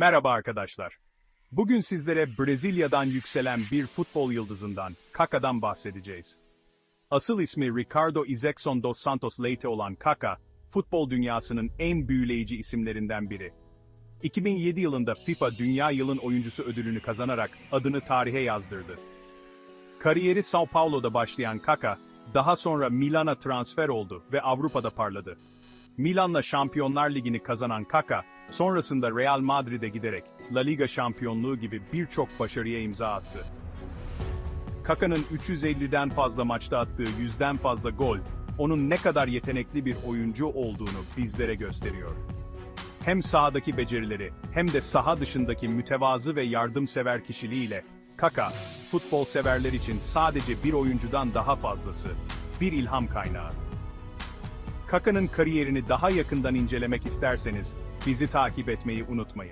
Merhaba arkadaşlar. Bugün sizlere Brezilya'dan yükselen bir futbol yıldızından, Kaka'dan bahsedeceğiz. Asıl ismi Ricardo Izekson dos Santos Leite olan Kaka, futbol dünyasının en büyüleyici isimlerinden biri. 2007 yılında FIFA Dünya Yılın Oyuncusu ödülünü kazanarak adını tarihe yazdırdı. Kariyeri Sao Paulo'da başlayan Kaka, daha sonra Milan'a transfer oldu ve Avrupa'da parladı. Milan'la Şampiyonlar Ligi'ni kazanan Kaka, sonrasında Real Madrid'e giderek La Liga şampiyonluğu gibi birçok başarıya imza attı. Kaka'nın 350'den fazla maçta attığı yüzden fazla gol, onun ne kadar yetenekli bir oyuncu olduğunu bizlere gösteriyor. Hem sahadaki becerileri hem de saha dışındaki mütevazı ve yardımsever kişiliğiyle Kaka, futbol severler için sadece bir oyuncudan daha fazlası, bir ilham kaynağı. Kaka'nın kariyerini daha yakından incelemek isterseniz bizi takip etmeyi unutmayın.